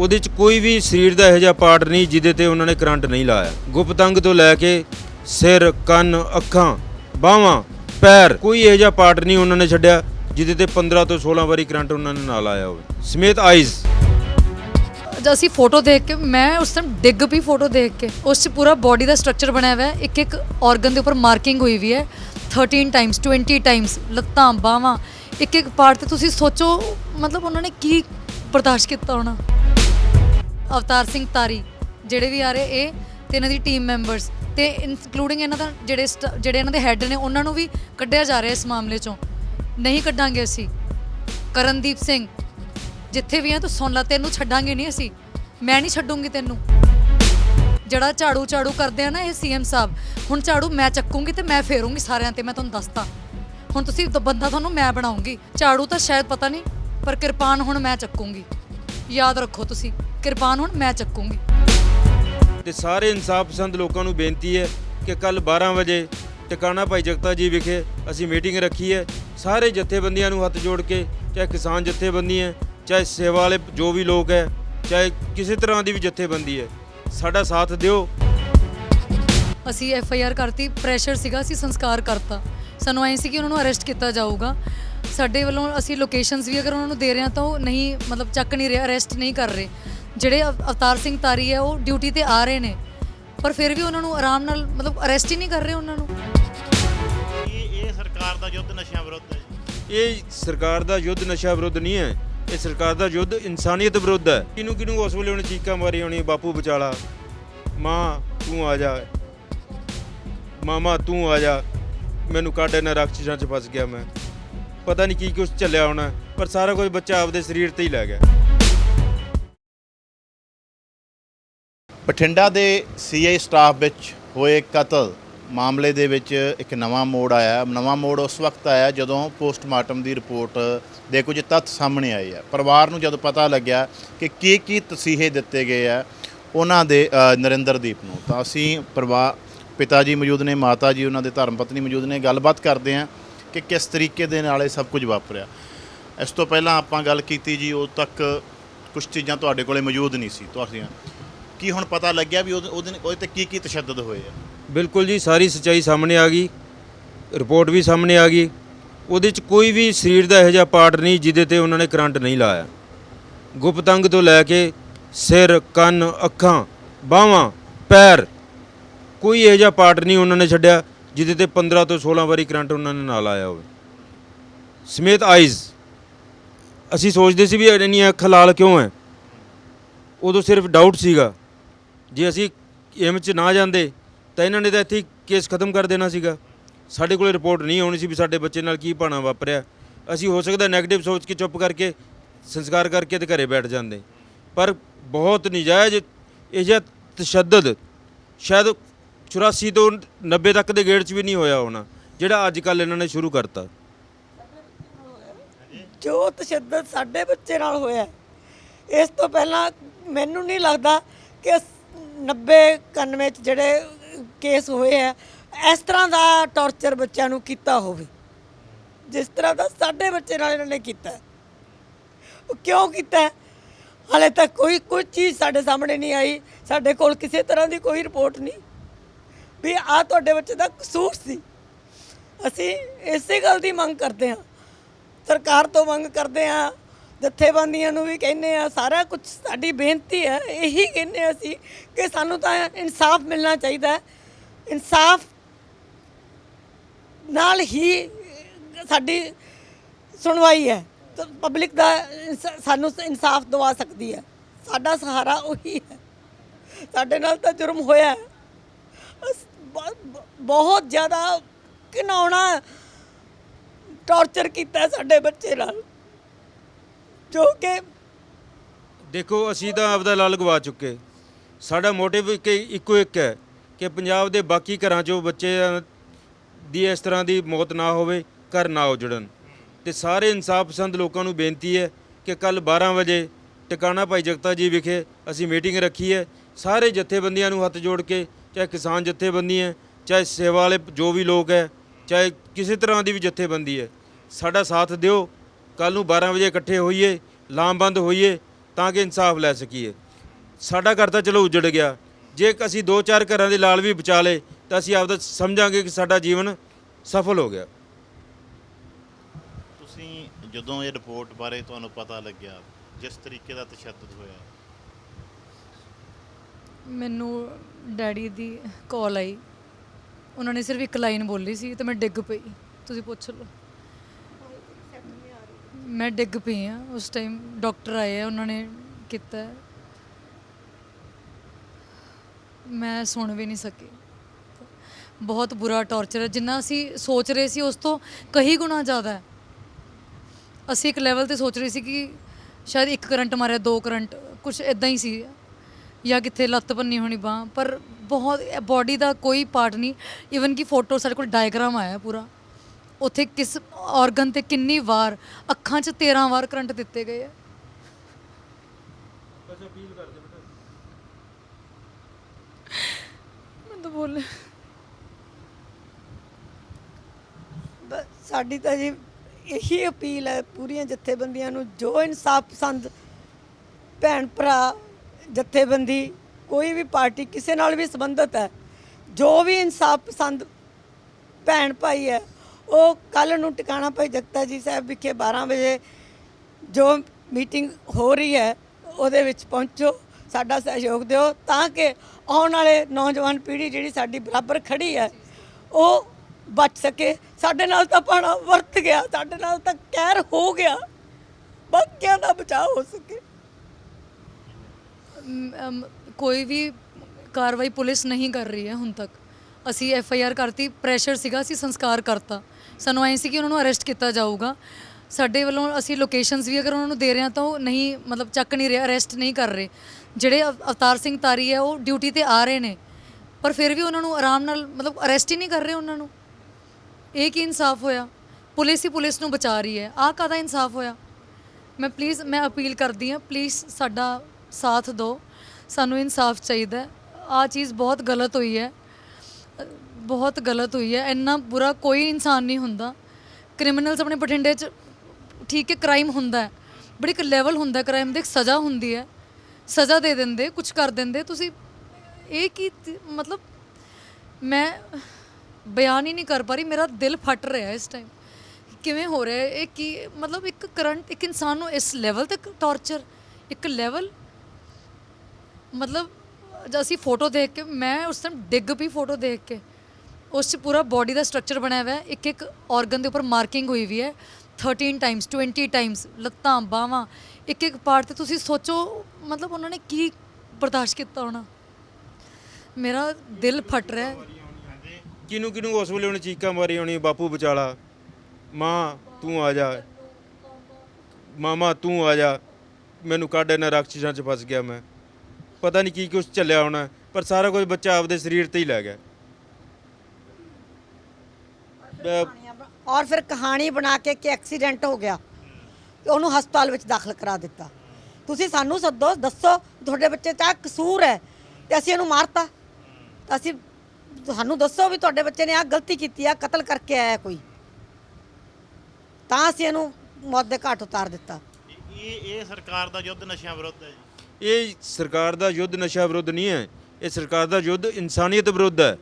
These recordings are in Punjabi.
ਉਹਦੇ 'ਚ ਕੋਈ ਵੀ ਸਰੀਰ ਦਾ ਇਹੋ ਜਿਹਾ ਪਾਰਟ ਨਹੀਂ ਜਿਹਦੇ ਤੇ ਉਹਨਾਂ ਨੇ ਕਰੰਟ ਨਹੀਂ ਲਾਇਆ। ਗੁਪਤੰਗ ਤੋਂ ਲੈ ਕੇ ਸਿਰ, ਕੰਨ, ਅੱਖਾਂ, ਬਾਹਾਂ, ਪੈਰ ਕੋਈ ਇਹੋ ਜਿਹਾ ਪਾਰਟ ਨਹੀਂ ਉਹਨਾਂ ਨੇ ਛੱਡਿਆ ਜਿਹਦੇ ਤੇ 15 ਤੋਂ 16 ਵਾਰੀ ਕਰੰਟ ਉਹਨਾਂ ਨੇ ਨਾਲ ਆਇਆ ਹੋਵੇ। ਸਮੇਤ ਆਈਜ਼। ਜਦ ਅਸੀਂ ਫੋਟੋ ਦੇਖ ਕੇ, ਮੈਂ ਉਸ ਟਾਈਮ ਡਿੱਗ ਪਈ ਫੋਟੋ ਦੇਖ ਕੇ। ਉਸ 'ਚ ਪੂਰਾ ਬਾਡੀ ਦਾ ਸਟਰਕਚਰ ਬਣਿਆ ਹੋਇਆ ਹੈ। ਇੱਕ ਇੱਕ ਆਰਗਨ ਦੇ ਉੱਪਰ ਮਾਰਕਿੰਗ ਹੋਈ ਵੀ ਹੈ। 13 ਟਾਈਮਸ 20 ਟਾਈਮਸ ਲੱਤਾਂ, ਬਾਹਾਂ। ਇੱਕ ਇੱਕ ਪਾਰਟ ਤੇ ਤੁਸੀਂ ਸੋਚੋ, ਮਤਲਬ ਉਹਨਾਂ ਨੇ ਕੀ ਬਰਦਾਸ਼ਤ ਕੀਤਾ ਹੋਣਾ। ਅਵਤਾਰ ਸਿੰਘ ਤਾਰੀ, ਜਿਹੜੇ ਵੀ ਆ ਰਹੇ, ਇਹ ਤੇ ਇਹਨਾਂ ਦੀ ਟੀਮ ਮੈਂਬਰਸ ਤੇ ਇਨਕਲੂਡਿੰਗ ਇਹਨਾਂ ਦਾ ਜਿਹੜੇ ਸਟ- ਜਿਹੜੇ ਇਹਨਾਂ ਦੇ ਹੈੱਡ ਨੇ, ਉਹਨਾਂ ਨੂੰ ਵੀ ਕੱਢਿਆ ਜਾ ਰਿਹਾ ਇਸ ਮਾਮਲੇ ਚੋਂ। ਨਹੀਂ ਕੱਢਾਂਗੇ ਅਸੀਂ। ਕਰਨਦੀਪ ਸਿੰਘ, ਜਿੱਥੇ ਵੀ ਆ, ਤੂੰ ਸੁਣ ਲੈ, ਤੈਨੂੰ ਛੱਡਾਂਗੇ ਨਹੀਂ ਅਸੀਂ। ਮੈਂ ਨਹੀਂ ਛੱਡੂੰਗੀ ਤੈਨੂੰ। ਜਿਹੜਾ ਝਾੜੂ ਝਾੜੂ ਕਰਦੇ ਆ ਨਾ ਇਹ ਸੀਐਮ ਸਾਹਿਬ, ਹੁਣ ਝਾੜੂ ਮੈਂ ਚੱਕੂੰਗੀ ਤੇ ਮੈਂ ਫੇਰੂੰਗੀ ਸਾਰਿਆਂ ਤੇ, ਮੈਂ ਤੁਹਾਨੂੰ ਦੱਸਤਾ ਹੁਣ ਤੁਸੀਂ ਤਾਂ ਬੰਦਾ ਤੁਹਾਨੂੰ ਮੈਂ ਬਣਾਉਂਗੀ। ਝਾੜੂ ਤਾਂ ਸ਼ਾਇਦ ਪਤਾ ਨਹੀਂ, ਪਰ ਕਿਰਪਾਨ ਹੁਣ ਮੈਂ ਚੱਕੂੰਗੀ। ਯਾਦ ਰੱਖੋ ਤੁਸੀਂ। ਕਿਰਪਾਨ ਹੁਣ ਮੈਂ ਚੱਕੂੰਗੀ। ਤੇ ਸਾਰੇ ਇਨਸਾਫ ਪਸੰਦ ਲੋਕਾਂ ਨੂੰ ਬੇਨਤੀ ਹੈ ਕਿ ਕੱਲ 12 ਵਜੇ ਟਿਕਾਣਾ ਭਾਈ ਜਗਤਾ ਜੀ ਵਿਖੇ ਅਸੀਂ ਮੀਟਿੰਗ ਰੱਖੀ ਹੈ। ਸਾਰੇ ਜਥੇਬੰਦੀਆਂ ਨੂੰ ਹੱਥ ਜੋੜ ਕੇ ਚਾਹੇ ਕਿਸਾਨ ਜਥੇਬੰਦੀ ਹੈ ਚਾਹੇ ਸੇਵਾ ਵਾਲੇ ਜੋ ਵੀ ਲੋਕ ਹੈ ਚਾਹੇ ਕਿਸੇ ਤਰ੍ਹਾਂ ਦੀ ਵੀ ਜਥੇਬੰਦੀ ਹੈ ਸਾਡਾ ਸਾਥ ਦਿਓ। ਅਸੀਂ ਐਫ ਆਈ ਆਰ ਕਰਤੀ ਪ੍ਰੈਸ਼ਰ ਸੀਗਾ ਅਸੀਂ ਸੰਸਕਾਰ ਕਰਤਾ। ਸਾਨੂੰ ਐਂ ਸੀ ਕਿ ਉਹਨਾਂ ਨੂੰ ਅਰੈਸਟ ਕੀਤਾ ਜਾਊਗਾ। ਸਾਡੇ ਵੱਲੋਂ ਅਸੀਂ ਲੋਕੇਸ਼ਨਸ ਵੀ ਅਗਰ ਉਹਨਾਂ ਨੂੰ ਦੇ ਰਹੇ ਹਾਂ ਤਾਂ ਉਹ ਨਹੀਂ ਮਤਲਬ ਚੱਕ ਨਹੀਂ ਰਹੇ ਅਰੈਸਟ ਨਹੀਂ ਕਰ ਰਹੇ। ਜਿਹੜੇ ਅਵ- ਅਵਤਾਰ ਸਿੰਘ ਤਾਰੀ ਹੈ ਉਹ ਡਿਊਟੀ ਤੇ ਆ ਰਹੇ ਨੇ। ਪਰ ਫਿਰ ਵੀ ਉਹਨਾਂ ਨੂੰ ਆਰਾਮ ਨਾਲ ਮਤਲਬ ਅਰੈਸਟ ਹੀ ਨਹੀਂ ਕਰ ਰਹੇ ਉਹਨਾਂ ਨੂੰ। ਇਹ ਇਹ ਸਰਕਾਰ ਦਾ ਯੁੱਧ ਨਸ਼ਿਆਂ ਵਿਰੁੱਧ ਹੈ। ਇਹ ਸਰਕਾਰ ਦਾ ਯੁੱਧ ਨਸ਼ਾ ਵਿਰੁੱਧ ਨਹੀਂ ਹੈ। ਇਹ ਸਰਕਾਰ ਦਾ ਯੁੱਧ ਇਨਸਾਨੀਅਤ ਵਿਰੁੱਧ ਹੈ। ਕਿਨੂੰ ਕਿਨੂੰ ਉਸ ਵੇਲੇ ਉਹਨੇ ਚੀਕਾਂ ਮਾਰੀ ਹੋਣੀ ਬਾਪੂ ਬਚਾਲਾ ਮਾਂ ਤੂੰ ਆ ਜਾ। ਮਾਮਾ ਤੂੰ ਆ ਜਾ। ਮੈਨੂੰ ਕੱਢ ਇਹਨਾਂ ਰਾਖਸ਼ਾਂ 'ਚ ਫਸ ਗਿਆ ਮੈਂ। ਪਤਾ ਨਹੀਂ ਕੀ ਕੁਝ ਚੱਲਿਆ ਹੋਣਾ ਪਰ ਸਾਰਾ ਕੁਝ ਬੱਚਾ ਆਪਦੇ ਸਰੀਰ ਤੇ ਹੀ ਲੈ ਗਿਆ। ਬਠਿੰਡਾ ਦੇ ਸੀਆਈ ਸਟਾਫ ਵਿੱਚ ਹੋਏ ਕਤਲ ਮਾਮਲੇ ਦੇ ਵਿੱਚ ਇੱਕ ਨਵਾਂ ਮੋੜ ਆਇਆ। ਨਵਾਂ ਮੋੜ ਉਸ ਵਕਤ ਆਇਆ ਜਦੋਂ ਪੋਸਟਮਾਰਟਮ ਦੀ ਰਿਪੋਰਟ ਦੇ ਕੁਝ ਤੱਥ ਸਾਹਮਣੇ ਆਏ ਆ। ਪਰਿਵਾਰ ਨੂੰ ਜਦੋਂ ਪਤਾ ਲੱਗਿਆ ਕਿ ਕੀ ਕੀ ਤਸੀਹੇ ਦਿੱਤੇ ਗਏ ਆ, ਉਹਨਾਂ ਦੇ ਨਰਿੰਦਰਦੀਪ ਨੂੰ। ਤਾਂ ਅਸੀਂ ਪਰਿਵਾਰ ਪਿਤਾ ਜੀ ਮੌਜੂਦ ਨੇ, ਮਾਤਾ ਜੀ, ਉਹਨਾਂ ਦੇ ਧਰਮ ਪਤਨੀ ਮੌਜੂਦ ਨੇ, ਗੱਲਬਾਤ ਕਰਦੇ ਆ ਕਿ ਕਿਸ ਤਰੀਕੇ ਦੇ ਨਾਲ ਇਹ ਸਭ ਕੁਝ ਵਾਪਰਿਆ। ਇਸ ਤੋਂ ਪਹਿਲਾਂ ਆਪਾਂ ਗੱਲ ਕੀਤੀ ਜੀ, ਉਦੋਂ ਤੱਕ ਕੁਝ ਚੀਜ਼ਾਂ ਤੁਹਾਡੇ ਕੋਲੇ ਮੌਜੂਦ ਨਹੀਂ ਸੀ, ਤੁਹਾਡੀਆਂ। ਕੀ ਹੁਣ ਪਤਾ ਲੱਗਿਆ ਵੀ ਉਹਦੇ ਉਹਦੇ ਉਹਦੇ ਤੇ ਕੀ ਕੀ ਤਸ਼ੱਦਦ ਹੋਏ ਆ? ਬਿਲਕੁਲ ਜੀ, ਸਾਰੀ ਸੱਚਾਈ ਸਾਹਮਣੇ ਆ ਗਈ। ਰਿਪੋਰਟ ਵੀ ਸਾਹਮਣੇ ਆ ਗਈ। ਉਹਦੇ 'ਚ ਕੋਈ ਵੀ ਸਰੀਰ ਦਾ ਇਹੋ ਜਿਹਾ ਪਾਰਟ ਨਹੀਂ ਜਿਹਦੇ ਤੇ ਉਹਨਾਂ ਨੇ ਕਰੰਟ ਨਹੀਂ ਲਾਇਆ। ਗੁਪਤ ਗੁਪਤੰਗ ਤੋਂ ਲੈ ਕੇ ਸਿਰ, ਕੰਨ, ਅੱਖਾਂ, ਬਾਹਾਂ, ਪੈਰ ਕੋਈ ਇਹੋ ਜਿਹਾ ਪਾਰਟ ਨਹੀਂ ਉਹਨਾਂ ਨੇ ਛੱਡਿਆ ਜਿਹਦੇ ਤੇ 15 ਤੋਂ 16 ਵਾਰੀ ਕਰੰਟ ਉਹਨਾਂ ਨੇ ਨਾਲ ਆਇਆ ਹੋਵੇ। ਸਮੇਤ ਆਈਜ਼, ਅਸੀਂ ਸੋਚਦੇ ਸੀ ਵੀ ਇੰਨੀਆਂ ਅੱਖਾਂ ਲਾਲ ਕਿਉਂ ਹੈ ਉਦੋਂ ਸਿਰਫ ਡਾਊਟ ਸੀਗਾ। ਜੇ ਅਸੀਂ ਏਮ ਚ ਨਾ ਜਾਂਦੇ, ਤਾਂ ਇਹਨਾਂ ਨੇ ਤਾਂ ਇੱਥੇ ਕੇਸ ਖਤਮ ਕਰ ਦੇਣਾ ਸੀਗਾ। ਸਾਡੇ ਕੋਲੇ ਰਿਪੋਰਟ ਨਹੀਂ ਆਉਣੀ ਸੀ ਵੀ ਸਾਡੇ ਬੱਚੇ ਨਾਲ ਕੀ ਭਾਣਾ ਵਾਪਰਿਆ। ਅਸੀਂ ਹੋ ਸਕਦਾ 네ਗੇਟਿਵ ਸੋਚ ਕੇ ਚੁੱਪ ਕਰਕੇ ਸੰਸਕਾਰ ਕਰਕੇ ਤੇ ਘਰੇ ਬੈਠ ਜਾਂਦੇ। ਪਰ ਬਹੁਤ ਨਜਾਇਜ਼ ਇਹ ਜਿਹਾ ਤਸ਼ੱਦਦ ਸ਼ਾਇਦ 84 ਤੋਂ 90 ਤੱਕ ਦੇ ਗੇੜ 'ਚ ਵੀ ਨਹੀਂ ਹੋਇਆ ਹੋਣਾ, ਜਿਹੜਾ ਅੱਜ ਕੱਲ ਇਹਨਾਂ ਨੇ ਸ਼ੁਰੂ ਕਰਤਾ। ਜੋ ਤਸ਼ੱਦਦ ਸਾਡੇ ਬੱਚੇ ਨਾਲ ਹੋਇਆ, ਇਸ ਤੋਂ ਪਹਿਲਾਂ ਮੈਨੂੰ ਨਹੀਂ ਲੱਗਦਾ ਕਿ 90 91 ਚ ਜਿਹੜੇ ਕੇਸ ਹੋਏ ਆ, ਇਸ ਤਰ੍ਹਾਂ ਦਾ ਟੌਰਚਰ ਬੱਚਿਆਂ ਨੂੰ ਕੀਤਾ ਹੋਵੇ। ਜਿਸ ਤਰ੍ਹਾਂ ਦਾ ਸਾਡੇ ਬੱਚੇ ਨਾਲ ਇਹਨਾਂ ਨੇ ਕੀਤਾ। ਹੈ। ਉਹ ਕਿਉਂ ਕੀਤਾ? ਹੈ? ਹਾਲੇ ਤੱਕ ਕੋਈ ਕੋਈ ਚੀਜ਼ ਸਾਡੇ ਸਾਹਮਣੇ ਨਹੀਂ ਆਈ। ਸਾਡੇ ਕੋਲ ਕਿਸੇ ਤਰ੍ਹਾਂ ਦੀ ਕੋਈ ਰਿਪੋਰਟ ਨਹੀਂ। ਵੀ ਆ ਤੁਹਾਡੇ ਬੱਚੇ ਦਾ ਕਸੂਰ ਸੀ। ਅਸੀਂ ਇਸੇ ਗੱਲ ਦੀ ਮੰਗ ਕਰਦੇ ਹਾਂ। ਸਰਕਾਰ ਤੋਂ ਮੰਗ ਕਰਦੇ ਹਾਂ ਜਥੇਬੰਦੀਆਂ ਨੂੰ ਵੀ ਕਹਿੰਦੇ ਆ, ਸਾਰਾ ਕੁਝ ਸਾਡੀ ਬੇਨਤੀ ਹੈ, ਇਹੀ ਕਹਿੰਦੇ ਹਾਂ ਅਸੀਂ ਕਿ ਸਾਨੂੰ ਤਾਂ ਇਨਸਾਫ ਮਿਲਣਾ ਚਾਹੀਦਾ ਇਨਸਾਫ ਨਾਲ ਹੀ ਸਾਡੀ ਸੁਣਵਾਈ ਹੈ। ਪਬਲਿਕ ਦਾ ਇਨਸ- ਸਾਨੂੰ ਇਨਸਾਫ ਦਵਾ ਸਕਦੀ ਹੈ। ਸਾਡਾ ਸਹਾਰਾ ਉਹੀ ਹੈ। ਸਾਡੇ ਨਾਲ ਤਾਂ ਜੁਰਮ ਹੋਇਆ ਹੈ। ਬਹੁਤ ਜ਼ਿਆਦਾ ਘਿਨਾਉਣਾ ਟੌਰਚਰ ਕੀਤਾ ਸਾਡੇ ਬੱਚੇ ਨਾਲ। ਜੋ ਕਿ ਦੇਖੋ, ਅਸੀਂ ਤਾਂ ਆਪਦਾ ਲਾਲ ਗਵਾ ਚੁੱਕੇ। ਸਾਡਾ ਮੋਟਿਵ ਇੱਕ ਇੱਕੋ ਇੱਕ ਹੈ ਕਿ ਪੰਜਾਬ ਦੇ ਬਾਕੀ ਘਰਾਂ 'ਚੋਂ ਬੱਚੇ ਦੀ ਇਸ ਤਰ੍ਹਾਂ ਦੀ ਮੌਤ ਨਾ ਹੋਵੇ, ਘਰ ਨਾ ਉਜੜਨ। ਤੇ ਸਾਰੇ ਇਨਸਾਫ ਪਸੰਦ ਲੋਕਾਂ ਨੂੰ ਬੇਨਤੀ ਹੈ ਕਿ ਕੱਲ 12 ਵਜੇ ਟਿਕਾਣਾ ਭਾਈ ਜਗਤਾ ਜੀ ਵਿਖੇ ਅਸੀਂ ਮੀਟਿੰਗ ਰੱਖੀ ਹੈ। ਸਾਰੇ ਜਥੇਬੰਦੀਆਂ ਨੂੰ ਹੱਥ ਜੋੜ ਕੇ, ਚਾਹੇ ਕਿਸਾਨ ਜਥੇਬੰਦੀ ਹੈ, ਚਾਹੇ ਸੇਵਾ ਵਾਲੇ ਜੋ ਵੀ ਲੋਕ ਹੈ, ਚਾਹੇ ਕਿਸੇ ਤਰ੍ਹਾਂ ਦੀ ਵੀ ਜਥੇਬੰਦੀ ਹੈ, ਸਾਡਾ ਸਾਥ ਦਿਓ। ਕੱਲ ਨੂੰ 12 ਵਜੇ ਇਕੱਠੇ ਹੋਈਏ ਲਾਮਬੰਦ ਹੋਈਏ ਤਾਂ ਕਿ ਇਨਸਾਫ ਲੈ ਸਕੀਏ। ਸਾਡਾ ਘਰ ਤਾਂ ਚਲੋ ਉਜੜ ਗਿਆ। ਜੇ ਅਸੀਂ ਦੋ ਚਾਰ ਘਰਾਂ ਦੇ ਲਾਲ ਵੀ ਬਚਾ ਲਏ ਤਾਂ ਅਸੀਂ ਆਪਦਾ ਸਮਝਾਂਗੇ ਕਿ ਸਾਡਾ ਜੀਵਨ ਸਫਲ ਹੋ ਗਿਆ। ਤੁਸੀਂ ਜਦੋਂ ਇਹ ਰਿਪੋਰਟ ਬਾਰੇ ਤੁਹਾਨੂੰ ਪਤਾ ਲੱਗਿਆ ਜਿਸ ਤਰੀਕੇ ਦਾ ਤਸ਼ੱਦਦ ਹੋਇਆ? ਮੈਨੂੰ ਡੈਡੀ ਦੀ ਕਾਲ ਆਈ। ਉਹਨਾਂ ਨੇ ਸਿਰਫ ਇੱਕ ਲਾਈਨ ਬੋਲੀ ਸੀ ਤੇ ਮੈਂ ਡਿੱਗ ਪਈ। ਤੁਸੀਂ ਪੁੱਛ ਲਓ। ਮੈਂ ਡਿੱਗ ਪਈ ਆ। ਉਸ ਟਾਈਮ ਡਾਕਟਰ ਆਏ ਆ, ਉਹਨਾਂ ਨੇ ਕੀਤਾ। ਮੈਂ ਸੁਣ ਵੀ ਨਹੀਂ ਸਕੀ। ਬਹੁਤ ਬੁਰਾ ਟੌਰਚਰ ਹੈ ਜਿੰਨਾ ਅਸੀਂ ਸੋਚ ਰਹੇ ਸੀ, ਉਸ ਤੋਂ ਕਈ ਗੁਣਾ ਜ਼ਿਆਦਾ। ਹੈ ਅਸੀਂ ਇੱਕ ਲੈਵਲ ਤੇ ਸੋਚ ਰਹੇ ਸੀ ਕਿ ਸ਼ਾਇਦ ਇੱਕ ਕਰੰਟ ਮਾਰਿਆ, ਦੋ ਕਰੰਟ ਕੁਝ ਇਦਾਂ ਹੀ ਸੀ। ਜਾਂ ਕਿੱਥੇ ਲੱਤ ਭੰਨੀ ਹੋਣੀ ਬਾਹ, ਪਰ ਬਹੁਤ ਬਾਡੀ ਦਾ ਕੋਈ ਪਾਰਟ ਨਹੀਂ। ਇਵਨ ਕਿ ਫੋਟੋ ਸਾਡੇ ਕੋਲ ਡਾਇਗਰਾਮ ਆਇਆ ਪੂਰਾ। ਉੱਥੇ ਕਿਸ ਆਰਗਨ ਤੇ ਕਿੰਨੀ ਵਾਰ ਅੱਖਾਂ 'ਚ 13 ਵਾਰ ਕਰੰਟ ਦਿੱਤੇ ਗਏ ਆ? ਮੈਂ ਤਾਂ ਬੋਲੇ ਸਾਡੀ ਤਾਂ ਜੀ ਇਹੀ ਅਪੀਲ ਹੈ ਪੂਰੀਆਂ ਜਥੇਬੰਦੀਆਂ ਨੂੰ ਜੋ ਇਨਸਾਫ ਪਸੰਦ ਭੈਣ ਭਰਾ ਜਥੇਬੰਦੀ ਕੋਈ ਵੀ ਪਾਰਟੀ ਕਿਸੇ ਨਾਲ ਵੀ ਸੰਬੰਧਿਤ ਹੈ ਜੋ ਵੀ ਇਨਸਾਫ ਪਸੰਦ ਭੈਣ ਭਾਈ ਹੈ ਉਹ ਕੱਲ ਨੂੰ ਟਿਕਾਣਾ ਭਾਈ ਜਗਤਾ ਜੀ ਸਾਹਿਬ ਵਿਖੇ 12 ਵਜੇ ਜੋ ਮੀਟਿੰਗ ਹੋ ਰਹੀ ਹੈ ਉਹਦੇ ਵਿੱਚ ਪਹੁੰਚੋ ਸਾਡਾ ਸਹਿਯੋਗ ਦਿਓ ਤਾਂ ਕਿ ਆਉਣ ਵਾਲੇ ਨੌਜਵਾਨ ਪੀੜ੍ਹੀ ਜਿਹੜੀ ਸਾਡੀ ਬਰਾਬਰ ਖੜੀ ਹੈ ਉਹ ਬਚ ਸਕੇ। ਸਾਡੇ ਨਾਲ ਤਾਂ ਪਾਣਾ ਵਰਤ ਗਿਆ ਸਾਡੇ ਨਾਲ ਤਾਂ ਕਹਿਰ ਹੋ ਗਿਆ ਬਾਕੀਆਂ ਦਾ ਬਚਾਅ ਹੋ ਸਕੇ। ਅਮ, ਅਮ, ਕੋਈ ਵੀ ਕਾਰਵਾਈ ਪੁਲਿਸ ਨਹੀਂ ਕਰ ਰਹੀ ਹੈ ਹੁਣ ਤੱਕ। ਅਸੀਂ ਐਫ ਆਈ ਆਰ ਕਰਤੀ ਪ੍ਰੈਸ਼ਰ ਸੀਗਾ ਅਸੀਂ ਸੰਸਕਾਰ ਕਰਤਾ। ਸਾਨੂੰ ਐਂ ਸੀ ਕਿ ਉਹਨਾਂ ਨੂੰ ਅਰੈਸਟ ਕੀਤਾ ਜਾਊਗਾ। ਸਾਡੇ ਵੱਲੋਂ ਅਸੀਂ ਲੋਕੇਸ਼ਨਸ ਵੀ ਅਗਰ ਉਹਨਾਂ ਨੂੰ ਦੇ ਰਹੇ ਹਾਂ ਤਾਂ ਉਹ ਨਹੀਂ, ਮਤਲਬ ਚੱਕ ਨਹੀਂ ਰਹੇ ਅਰੈਸਟ ਨਹੀਂ ਕਰ ਰਹੇ। ਜਿਹੜੇ ਅਵ- ਅਵਤਾਰ ਸਿੰਘ ਤਾਰੀ ਹੈ, ਉਹ ਡਿਊਟੀ ਤੇ ਆ ਰਹੇ ਨੇ। ਪਰ ਫਿਰ ਵੀ ਉਹਨਾਂ ਨੂੰ ਆਰਾਮ ਨਾਲ, ਮਤਲਬ ਅਰੈਸਟ ਹੀ ਨਹੀਂ ਕਰ ਰਹੇ ਉਹਨਾਂ ਨੂੰ। ਇਹ ਕੀ ਇਨਸਾਫ ਹੋਇਆ? ਪੁਲਿਸ ਹੀ ਪੁਲਿਸ ਨੂੰ ਬਚਾ ਰਹੀ ਹੈ। ਆਹ ਕਾਹਦਾ ਇਨਸਾਫ ਹੋਇਆ? ਮੈਂ ਪਲੀਜ਼ ਮੈਂ ਅਪੀਲ ਕਰਦੀ ਹਾਂ ਪਲੀਜ਼ ਸਾਡਾ ਸਾਥ ਦਿਓ। ਸਾਨੂੰ ਇਨਸਾਫ ਚਾਹੀਦਾ ਆ ਚੀਜ਼ ਬਹੁਤ ਗਲਤ ਹੋਈ ਹੈ। ਬਹੁਤ ਗਲਤ ਹੋਈ ਹੈ, ਇੰਨਾ ਬੁਰਾ ਕੋਈ ਇਨਸਾਨ ਨਹੀਂ ਹੁੰਦਾ। ਕ੍ਰਿਮੀਨਲਸ ਆਪਣੇ ਬਠਿੰਡੇ 'ਚ ਠੀਕ ਹੈ ਕ੍ਰਾਈਮ ਹੁੰਦਾ ਹੈ, ਬੜੀ ਇੱਕ ਲੈਵਲ ਹੁੰਦਾ ਕ੍ਰਾਈਮ ਦੇ ਇੱਕ ਸਜ਼ਾ ਹੁੰਦੀ ਹੈ। ਸਜ਼ਾ ਦੇ ਦਿੰਦੇ ਕੁਝ ਕਰ ਦਿੰਦੇ। ਤੁਸੀਂ ਇਹ ਕੀ ਮਤਲਬ ਮੈਂ ਬਿਆਨ ਹੀ ਨਹੀਂ ਕਰ ਪਾ ਰਹੀ, ਮੇਰਾ ਦਿਲ ਫਟ ਰਿਹਾ ਇਸ ਟਾਈਮ ਕਿਵੇਂ ਹੋ ਰਿਹਾ ਇਹ? ਕੀ, ਮਤਲਬ ਇੱਕ ਕਰੰਟ, ਇੱਕ ਇਨਸਾਨ ਨੂੰ ਇਸ ਲੈਵਲ ਤੱਕ ਟੌਰਚਰ ਇੱਕ ਲੈਵਲ ਮਤਲਬ ਜਦ ਅਸੀਂ ਫੋਟੋ ਦੇਖ ਕੇ, ਮੈਂ ਉਸ ਟਾਈਮ ਡਿੱਗ ਪਈ ਫੋਟੋ ਦੇਖ ਕੇ। ਉਸ 'ਚ ਪੂਰਾ ਬਾਡੀ ਦਾ ਸਟਰਕਚਰ ਬਣਿਆ ਹੋਇਆ ਹੈ। ਇੱਕ ਇੱਕ ਆਰਗਨ ਦੇ ਉੱਪਰ ਮਾਰਕਿੰਗ ਹੋਈ ਵੀ ਹੈ। 13 ਟਾਈਮਸ 20 ਟਾਈਮਸ ਲੱਤਾਂ, ਬਾਹਾਂ, ਇੱਕ ਇੱਕ ਪਾਰਟ ਤੇ ਤੁਸੀਂ ਸੋਚੋ, ਮਤਲਬ ਉਹਨਾਂ ਨੇ ਕੀ ਬਰਦਾਸ਼ਤ ਕੀਤਾ ਹੋਣਾ। ਮੇਰਾ ਦਿਲ ਫਟ ਰਿਹਾ ਹੈ। ਕਿਨੂੰ ਕਿਨੂੰ ਉਸ ਵੇਲੇ ਉਹਨੇ ਚੀਕਾਂ ਮਾਰੀ ਹੋਣੀ ਬਾਪੂ ਬਚਾਲਾ ਮਾਂ, ਤੂੰ ਆ ਜਾ। ਮਾਮਾ, ਤੂੰ ਆ ਜਾ। ਮੈਨੂੰ ਕੱਢ ਇਹਨਾਂ ਰਾਖਸ਼ਾਂ 'ਚ ਫਸ ਗਿਆ ਮੈਂ। ਪਤਾ ਨਹੀਂ ਕੀ ਕੁਝ ਚੱਲਿਆ ਹੋਣਾ, ਪਰ ਸਾਰਾ ਕੁਝ ਬੱਚਾ ਆਪਦੇ ਸਰੀਰ ਤੇ ਹੀ ਲੈ ਗਿਆ। ਔਰ ਫਿਰ ਕਹਾਣੀ ਬਣਾ ਕੇ ਕਿ ਐਕਸੀਡੈਂਟ ਹੋ ਗਿਆ। ਤੇ ਉਹਨੂੰ ਹਸਪਤਾਲ ਵਿੱਚ ਦਾਖਲ ਕਰਾ ਦਿੱਤਾ। ਤੁਸੀਂ ਸਾਨੂੰ ਸੱਦੋ ਦੱਸੋ ਤੁਹਾਡੇ ਬੱਚੇ 'ਚ ਆਹ ਕਸੂਰ ਹੈ ਤੇ ਅਸੀਂ ਇਹਨੂੰ ਮਾਰਤਾ। ਤਾਂ ਅਸੀਂ ਸਾਨੂੰ ਦੱਸੋ ਵੀ ਤੁਹਾਡੇ ਬੱਚੇ ਨੇ ਆਹ ਗਲਤੀ ਕੀਤੀ ਆ ਕਤਲ ਕਰਕੇ ਆਇਆ ਕੋਈ। ਤਾਂ ਅਸੀਂ ਇਹਨੂੰ ਮੌਤ ਦੇ ਘਾਟ ਉਤਾਰ ਦਿੱਤਾ। ਇਹ ਇਹ ਸਰਕਾਰ ਦਾ ਯੁੱਧ ਨਸ਼ਿਆਂ ਵਿਰੁੱਧ ਹੈ ਜੀ। ਇਹ ਸਰਕਾਰ ਦਾ ਯੁੱਧ ਨਸ਼ਾ ਵਿਰੁੱਧ ਨਹੀਂ ਹੈ। ਇਹ ਸਰਕਾਰ ਦਾ ਯੁੱਧ ਇਨਸਾਨੀਅਤ ਵਿਰੁੱਧ ਹੈ।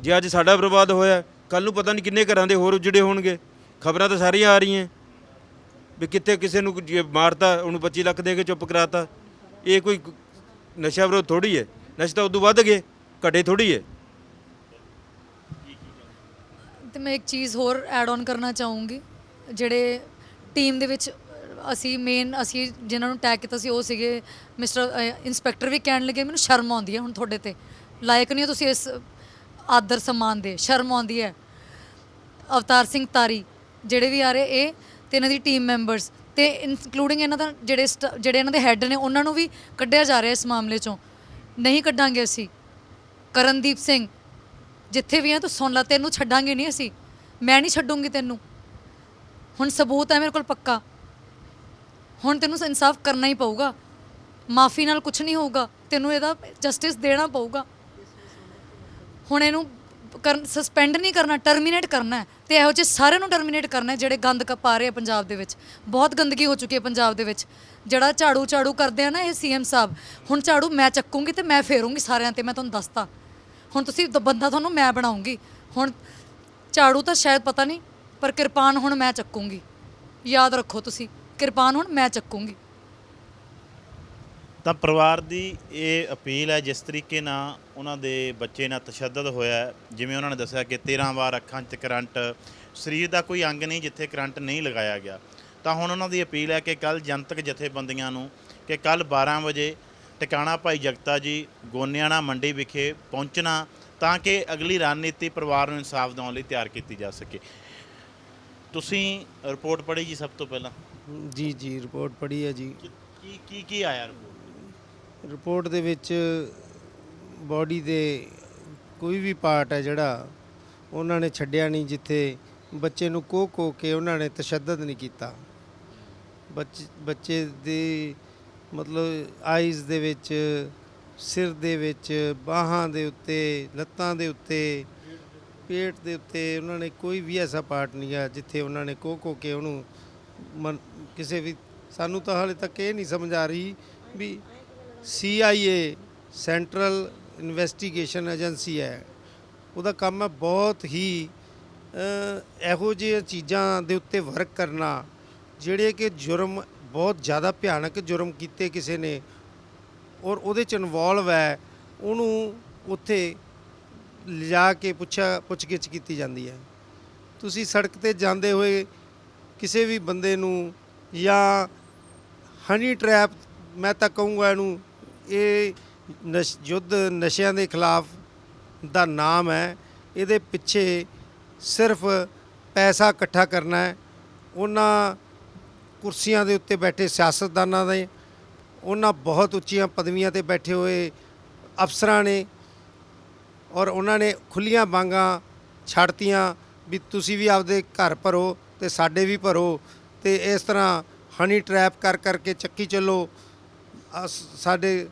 ਜੇ ਅੱਜ ਸਾਡਾ ਬਰਬਾਦ ਹੋਇਆ ਕੱਲ ਨੂੰ ਪਤਾ ਨਹੀਂ ਕਿੰਨੇ ਘਰਾਂ ਦੇ ਹੋਰ ਉਜੜੇ ਹੋਣਗੇ। ਖਬਰਾਂ ਤਾਂ ਸਾਰੀਆਂ ਆ ਰਹੀਆਂ। ਵੀ ਕਿੱਥੇ ਕਿਸੇ ਨੂੰ ਜੇ ਮਾਰਤਾ, ਉਹਨੂੰ 25 ਲੱਖ ਦੇ ਕੇ ਚੁੱਪ ਕਰਾਤਾ। ਇਹ ਕੋਈ ਨਸ਼ਾ ਵਿਰੋਧ ਥੋੜੀ ਹੈ। ਨਸ਼ਾ ਤਾਂ ਉਦੋਂ ਵੱਧ ਗਏ, ਘਟੇ ਥੋੜੀ ਹੈ। ਤੇ ਮੈਂ ਇੱਕ ਚੀਜ਼ ਹੋਰ ਐਡ ਔਨ ਕਰਨਾ ਚਾਹੂੰਗੀ। ਜਿਹੜੇ ਟੀਮ ਦੇ ਵਿੱਚ ਅਸੀਂ ਮੇਨ ਅਸੀਂ ਜਿਨ੍ਹਾਂ ਨੂੰ ਟੈਗ ਕੀਤਾ ਸੀ, ਉਹ ਸੀਗੇ ਮਿਸਟਰ ਇੰਸਪੈਕਟਰ ਵੀ ਕਹਿਣ ਲੱਗੇ, ਮੈਨੂੰ ਸ਼ਰਮ ਆਉਂਦੀ ਹੈ ਹੁਣ ਤੁਹਾਡੇ ਤੇ। ਲਾਇਕ ਨਹੀਂ ਹੋ ਤੁਸੀਂ ਇਸ ਆਦਰ ਸਨਮਾਨ ਦੇ, ਸ਼ਰਮ ਆਉਂਦੀ ਹੈ। ਅਵਤਾਰ ਸਿੰਘ ਤਾਰੀ, ਜਿਹੜੇ ਵੀ ਆ ਰਹੇ, ਇਹ ਤੇ ਇਹਨਾਂ ਦੀ ਟੀਮ ਮੈਂਬਰਸ ਤੇ ਇਨਕਲੂਡਿੰਗ ਇਹਨਾਂ ਦਾ ਜਿਹੜੇ ਸਟ- ਜਿਹੜੇ ਇਹਨਾਂ ਦੇ ਹੈੱਡ ਨੇ, ਉਹਨਾਂ ਨੂੰ ਵੀ ਕੱਢਿਆ ਜਾ ਰਿਹਾ ਇਸ ਮਾਮਲੇ ਚੋਂ। ਨਹੀਂ ਕੱਢਾਂਗੇ ਅਸੀਂ। ਕਰਨਦੀਪ ਸਿੰਘ, ਜਿੱਥੇ ਵੀ ਆ, ਤੂੰ ਸੁਣ ਲੈ, ਤੈਨੂੰ ਛੱਡਾਂਗੇ ਨਹੀਂ ਅਸੀਂ। ਮੈਂ ਨਹੀਂ ਛੱਡੂੰਗੀ ਤੈਨੂੰ। ਹੁਣ ਸਬੂਤ ਹੈ ਮੇਰੇ ਕੋਲ ਪੱਕਾ। ਹੁਣ ਤੈਨੂੰ ਇਨਸਾਫ ਕਰਨਾ ਹੀ ਪਊਗਾ। ਮਾਫੀ ਨਾਲ ਕੁਝ ਨਹੀਂ ਹੋਊਗਾ। ਤੈਨੂੰ ਇਹਦਾ ਜਸਟਿਸ ਦੇਣਾ ਪਊਗਾ। ਹੁਣ ਇਹਨੂੰ ਕਰਨ ਸਸਪੈਂਡ ਨਹੀਂ ਕਰਨਾ ਟਰਮੀਨੇਟ ਕਰਨਾ ਹੈ ਤੇ ਇਹੋ ਜਿਹੇ ਸਾਰਿਆਂ ਨੂੰ ਟਰਮੀਨੇਟ ਕਰਨਾ ਹੈ ਜਿਹੜੇ ਗੰਦ ਕ ਪਾ ਰਹੇ ਆ ਪੰਜਾਬ ਦੇ ਵਿੱਚ। ਬਹੁਤ ਗੰਦਗੀ ਹੋ ਚੁੱਕੀ ਹੈ ਪੰਜਾਬ ਦੇ ਵਿੱਚ। ਜਿਹੜਾ ਝਾੜੂ ਝਾੜੂ ਕਰਦੇ ਆ ਨਾ ਇਹ ਸੀਐਮ ਸਾਹਿਬ, ਹੁਣ ਝਾੜੂ ਮੈਂ ਚੱਕੂੰਗੀ ਤੇ ਮੈਂ ਫੇਰੂੰਗੀ ਸਾਰਿਆਂ ਤੇ, ਮੈਂ ਤੁਹਾਨੂੰ ਦੱਸਤਾ। ਹੁਣ ਤੁਸੀਂ ਦ- ਬੰਦਾ ਤੁਹਾਨੂੰ ਮੈਂ ਬਣਾਉਂਗੀ। ਹੁਣ ਝਾੜੂ ਤਾਂ ਸ਼ਾਇਦ ਪਤਾ ਨਹੀਂ, ਪਰ ਕਿਰਪਾਨ ਹੁਣ ਮੈਂ ਚੱਕੂੰਗੀ। ਯਾਦ ਰੱਖੋ ਤੁਸੀਂ, ਕਿਰਪਾਨ ਹੁਣ ਮੈਂ ਚੱਕੂੰਗੀ। ਤਾਂ ਪਰਿਵਾਰ ਦੀ ਇਹ ਅਪੀਲ ਹੈ ਜਿਸ ਤਰੀਕੇ ਨਾਲ ਉਹਨਾਂ ਦੇ ਬੱਚੇ ਨਾਲ ਤਸ਼ੱਦਦ ਹੋਇਆ ਜਿਵੇਂ ਉਹਨਾਂ ਨੇ ਦੱਸਿਆ ਕਿ 13 ਵਾਰ ਅੱਖਾਂ 'ਚ ਕਰੰਟ ਸਰੀਰ ਦਾ ਕੋਈ ਅੰਗ ਨਹੀਂ ਜਿੱਥੇ ਕਰੰਟ ਨਹੀਂ ਲਗਾਇਆ ਗਿਆ। ਤਾਂ ਹੁਣ ਉਹਨਾਂ ਦੀ ਅਪੀਲ ਹੈ ਕਿ ਕੱਲ ਜਨਤਕ ਜਥੇਬੰਦੀਆਂ ਨੂੰ ਕਿ ਕੱਲ 12 ਵਜੇ ਟਿਕਾਣਾ ਭਾਈ ਜਗਤਾ ਜੀ ਗੋਨਿਆਣਾ ਮੰਡੀ ਵਿਖੇ ਪਹੁੰਚਣਾ ਤਾਂ ਕਿ ਅਗਲੀ ਰਣਨੀਤੀ ਪਰਿਵਾਰ ਨੂੰ ਇਨਸਾਫ ਦਿਵਾਉਣ ਲਈ ਤਿਆਰ ਕੀਤੀ ਜਾ ਸਕੇ। ਤੁਸੀਂ ਰਿਪੋਰਟ ਪੜ੍ਹੀ ਜੀ ਸਭ ਤੋਂ ਪਹਿਲਾਂ? ਜੀ ਜੀ ਰਿਪੋਰਟ ਪੜ੍ਹੀ ਹੈ ਜੀ। ਕੀ ਕੀ- ਕੀ ਕੀ ਆਇਆ ਰਿਪੋਰਟ? ਰਿਪੋਰਟ ਦੇ ਵਿੱਚ ਬਾਡੀ ਦੇ ਕੋਈ ਵੀ ਪਾਰਟ ਹੈ ਜਿਹੜਾ, ਉਹਨਾਂ ਨੇ ਛੱਡਿਆ ਨਹੀਂ ਜਿੱਥੇ ਬੱਚੇ ਨੂੰ ਕੋ ਕੋ ਕੇ ਉਹਨਾਂ ਨੇ ਤਸ਼ੱਦਦ ਨਹੀਂ ਕੀਤਾ। ਬੱਚੇ ਬੱਚੇ ਦੇ ਮਤਲਬ ਆਈਜ਼ ਦੇ ਵਿੱਚ, ਸਿਰ ਦੇ ਵਿੱਚ, ਬਾਹਾਂ ਦੇ ਉੱਤੇ, ਲੱਤਾਂ ਦੇ ਉੱਤੇ, ਪੇਟ ਦੇ ਉੱਤੇ ਉਹਨਾਂ ਨੇ ਕੋਈ ਵੀ ਐਸਾ ਪਾਰਟ ਨਹੀਂ ਆ ਜਿੱਥੇ ਉਹਨਾਂ ਨੇ ਕੋ ਕੋਹ ਕੇ ਉਹਨੂੰ ਮਨ- ਕਿਸੇ ਵੀ, ਸਾਨੂੰ ਤਾਂ ਹਾਲੇ ਤੱਕ ਇਹ ਨਹੀਂ ਸਮਝ ਆ ਰਹੀ ਵੀ CIA ਸੈਂਟਰਲ ਇਨਵੈਸਟੀਗੇਸ਼ਨ ਏਜੰਸੀ ਹੈ। ਉਹਦਾ ਕੰਮ ਹੈ ਬਹੁਤ ਹੀ ਇਹੋ ਜਿਹੀਆਂ ਚੀਜ਼ਾਂ ਦੇ ਉੱਤੇ ਵਰਕ ਕਰਨਾ, ਜਿਹੜੇ ਕਿ ਜੁਰਮ ਬਹੁਤ ਜ਼ਿਆਦਾ ਭਿਆਨਕ ਜੁਰਮ ਕੀਤੇ ਕਿਸੇ ਨੇ। ਔਰ ਉਹਦੇ ਚ ਇਨਵੋਲਵ ਹੈ, ਉਹਨੂੰ ਉੱਥੇ ਲਿਜਾ ਕੇ ਪੁੱਛਿਆ, ਪੁੱਛਗਿੱਛ ਕੀਤੀ ਜਾਂਦੀ ਹੈ। ਤੁਸੀਂ ਸੜਕ ਤੇ ਜਾਂਦੇ ਹੋਏ ਕਿਸੇ ਵੀ ਬੰਦੇ ਨੂੰ ਜਾਂ ਹਨੀ ਟਰੈਪ ਮੈਂ ਤਾਂ ਕਹੂੰਗਾ ਇਹਨੂੰ ਇਹ ਨਸ਼, ਯੁੱਧ ਨਸ਼ਿਆਂ ਦੇ ਖਿਲਾਫ ਦਾ ਨਾਮ ਹੈ। ਇਹਦੇ ਪਿੱਛੇ ਸਿਰਫ ਪੈਸਾ ਇਕੱਠਾ ਕਰਨਾ ਹੈ। ਉਹਨਾਂ ਕੁਰਸੀਆਂ ਦੇ ਉੱਤੇ ਬੈਠੇ ਸਿਆਸਤਦਾਨਾਂ ਦੇ ਉਹਨਾਂ ਬਹੁਤ ਉੱਚੀਆਂ ਪਦਵੀਆਂ ਤੇ ਬੈਠੇ ਹੋਏ ਅਫਸਰਾਂ ਨੇ ਔਰ ਉਹਨਾਂ ਨੇ ਖੁੱਲੀਆਂ ਬਾਂਗਾਂ ਛੱਡਤੀਆਂ ਵੀ ਤੁਸੀਂ ਵੀ ਆਪਦੇ ਘਰ ਭਰੋ ਤੇ ਸਾਡੇ ਵੀ ਭਰੋ ਤੇ ਇਸ ਤਰ੍ਹਾਂ ਹਨੀ ਟਰੈਪ ਕਰ ਕਰਕੇ ਚੱਕੀ ਚੱਲੋ। ਆਹ ਸਾਡੇ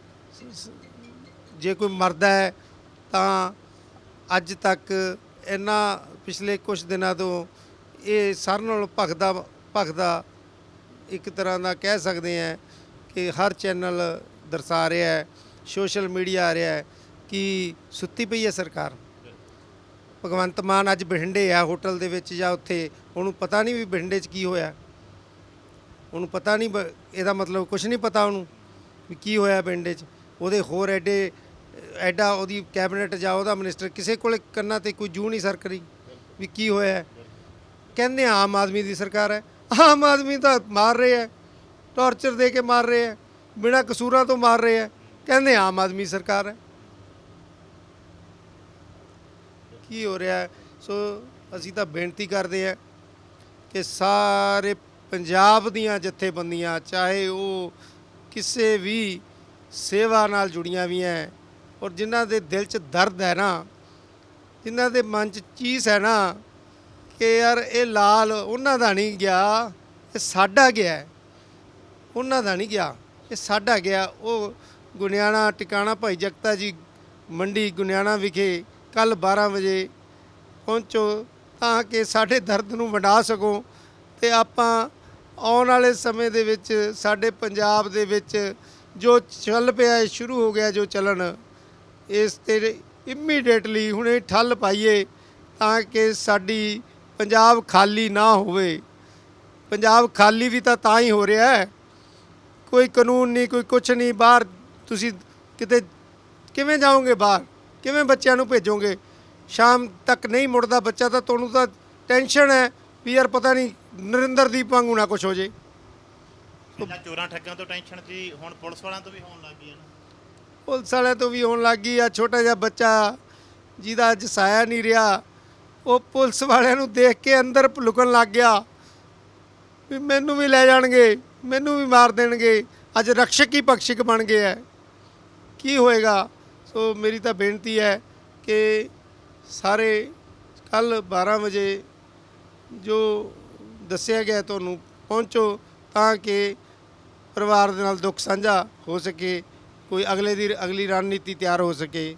ਜੇ ਕੋਈ ਮਰਦਾ ਹੈ, ਤਾਂ ਅੱਜ ਤੱਕ ਇਹਨਾਂ ਪਿਛਲੇ ਕੁਝ ਦਿਨਾਂ ਤੋਂ ਇਹ ਸਾਰਿਆਂ ਨਾਲੋਂ ਭਖਦਾ ਭਖਦਾ ਇੱਕ ਤਰ੍ਹਾਂ ਦਾ ਕਹਿ ਸਕਦੇ ਆ ਕਿ ਹਰ ਚੈਨਲ ਦਰਸਾ ਰਿਹਾ ਹੈ, ਸੋਸ਼ਲ ਮੀਡੀਆ ਆ ਰਿਹਾ ਹੈ ਕਿ ਸੁੱਤੀ ਪਈ ਹੈ ਸਰਕਾਰ। ਭਗਵੰਤ ਮਾਨ ਅੱਜ ਬਠਿੰਡੇ ਆ ਹੋਟਲ ਦੇ ਵਿੱਚ ਜਾਂ ਉੱਥੇ, ਉਹਨੂੰ ਪਤਾ ਨਹੀਂ ਵੀ ਬਠਿੰਡੇ 'ਚ ਕੀ ਹੋਇਆ। ਉਹਨੂੰ ਪਤਾ ਨਹੀਂ ਇਹਦਾ ਮਤਲਬ ਕੁਝ ਨਹੀਂ ਪਤਾ ਉਹਨੂੰ ਵੀ ਕੀ ਹੋਇਆ ਬਠਿੰਡੇ 'ਚ। ਉਹਦੇ ਹੋਰ ਐਡੇ ਐਡਾ ਉਹਦੀ ਕੈਬਨਿਟ ਜਾਂ ਉਹਦਾ ਮਿਨਿਸਟਰ ਕਿਸੇ ਕੋਲੇ ਕੰਨਾਂ ਤੇ ਕੋਈ ਜੂ ਨਹੀਂ ਸਰ ਕਰੀ ਵੀ ਕੀ ਹੋਇਆ ਕਹਿੰਦੇ ਆਮ ਆਦਮੀ ਦੀ ਸਰਕਾਰ ਹੈ। ਆਮ ਆਦਮੀ ਤਾਂ ਮਾਰ ਰਹੇ ਹੈ, ਟੌਰਚਰ ਦੇ ਕੇ ਮਾਰ ਰਹੇ ਹੈ, ਬਿਨਾਂ ਕਸੂਰਾਂ ਤੋਂ ਮਾਰ ਰਹੇ ਹੈ। ਕਹਿੰਦੇ ਆਮ ਆਦਮੀ ਸਰਕਾਰ ਹੈ। ਕੀ ਹੋ ਰਿਹਾ ਸੋ ਅਸੀਂ ਤਾਂ ਬੇਨਤੀ ਕਰਦੇ ਹਾਂ ਕਿ ਸਾਰੇ ਪੰਜਾਬ ਦੀਆਂ ਜਥੇਬੰਦੀਆਂ, ਚਾਹੇ ਉਹ ਕਿਸੇ ਵੀ ਸੇਵਾ ਨਾਲ ਜੁੜੀਆਂ ਵੀ ਹੈ ਔਰ ਜਿਨ੍ਹਾਂ ਦੇ ਦਿਲ 'ਚ ਦਰਦ ਹੈ ਨਾ ਜਿਨ੍ਹਾਂ ਦੇ ਮਨ 'ਚ ਚੀਸ ਹੈ ਨਾ ਕਿ ਯਾਰ ਇਹ ਲਾਲ ਉਹਨਾਂ ਦਾ ਨਹੀਂ ਗਿਆ ਇਹ ਸਾਡਾ ਗਿਆ ਉਹਨਾਂ ਦਾ ਨਹੀਂ ਗਿਆ ਇਹ ਸਾਡਾ ਗਿਆ। ਉਹ ਗੁਨਿਆਣਾ ਟਿਕਾਣਾ ਭਾਈ ਜਗਤਾ ਜੀ ਮੰਡੀ ਗੁਨਿਆਣਾ ਵਿਖੇ ਕੱਲ 12 ਵਜੇ ਪਹੁੰਚੋ ਤਾਂ ਕਿ ਸਾਡੇ ਦਰਦ ਨੂੰ ਵੰਡਾ ਸਕੋ ਤੇ ਆਪਾਂ ਆਉਣ ਵਾਲੇ ਸਮੇਂ ਦੇ ਵਿੱਚ ਸਾਡੇ ਪੰਜਾਬ ਦੇ ਵਿੱਚ ਜੋ ਚੱਲ ਪਿਆ ਹੈ, ਸ਼ੁਰੂ ਹੋ ਗਿਆ ਜੋ ਚੱਲਣ। ਇਸ ਤੇ ਇਮੀਡੀਏਟਲੀ ਹੁਣੇ ਠੱਲ ਪਾਈਏ ਤਾਂ ਕਿ ਸਾਡੀ ਪੰਜਾਬ ਖਾਲੀ ਨਾ ਹੋਵੇ। ਪੰਜਾਬ ਖਾਲੀ ਵੀ ਤਾਂ ਤਾਂ ਹੀ ਹੋ ਰਿਹਾ ਹੈ। ਕੋਈ ਕਾਨੂੰਨ ਨਹੀਂ, ਕੋਈ ਕੁਛ ਨਹੀਂ, ਬਾਹਰ ਤੁਸੀਂ ਕਿਤੇ ਕਿਵੇਂ ਜਾਓਗੇ ਬਾਹਰ? ਕਿਵੇਂ ਬੱਚਿਆਂ ਨੂੰ ਭੇਜੋਗੇ? ਸ਼ਾਮ ਤੱਕ ਨਹੀਂ ਮੁੜਦਾ ਬੱਚਾ ਤਾਂ ਤੁਹਾਨੂੰ ਤਾਂ ਟੈਨਸ਼ਨ ਹੈ ਵੀ ਯਾਰ ਪਤਾ ਨਹੀਂ ਨਰਿੰਦਰਦੀਪ ਵਾਂਗੂ ਨਾ ਕੁਛ ਹੋ ਜੇ। ਪਹਿਲਾਂ ਚੋਰਾਂ ਠੱਗਾਂ ਤੋਂ ਟੈਨਸ਼ਨ ਸੀ ਹੁਣ ਪੁਲਿਸ ਵਾਲਿਆਂ ਤੋਂ ਵੀ ਹੋਣ ਲੱਗ ਗਈ ਹੈ ਨਾ। ਪੁਲਿਸ ਵਾਲਿਆਂ ਤੋਂ ਵੀ ਹੋਣ ਲੱਗ ਗਈ ਆ, ਛੋਟਾ ਜਿਹਾ ਬੱਚਾ ਜਿਹਦਾ ਅੱਜ ਸਾਇਆ ਨਹੀਂ ਰਿਹਾ। ਉਹ ਪੁਲਿਸ ਵਾਲਿਆਂ ਨੂੰ ਦੇਖ ਕੇ ਅੰਦਰ ਲੁਕਣ ਲੱਗ ਗਿਆ ਵੀ ਮੈਨੂੰ ਵੀ ਲੈ ਜਾਣਗੇ, ਮੈਨੂੰ ਵੀ ਮਾਰ ਦੇਣਗੇ। ਅੱਜ ਰਕਸ਼ਕ ਹੀ ਪਕਸ਼ਿਕ ਬਣ ਗਏ ਹੈ ਕੀ ਹੋਏਗਾ? ਸੋ ਮੇਰੀ ਤਾਂ ਬੇਨਤੀ ਹੈ ਕਿ ਸਾਰੇ ਕੱਲ 12 ਵਜੇ ਜੋ ਦੱਸਿਆ ਗਿਆ ਤੁਹਾਨੂੰ ਪਹੁੰਚੋ ਤਾਂ ਕਿ ਪਰਿਵਾਰ ਦੇ ਨਾਲ ਦੁੱਖ ਸਾਂਝਾ ਹੋ ਸਕੇ। ਕੋਈ ਅਗਲੇ ਦੀ ਅਗਲੀ ਰਣਨੀਤੀ ਤਿਆਰ ਹੋ ਸਕੇ।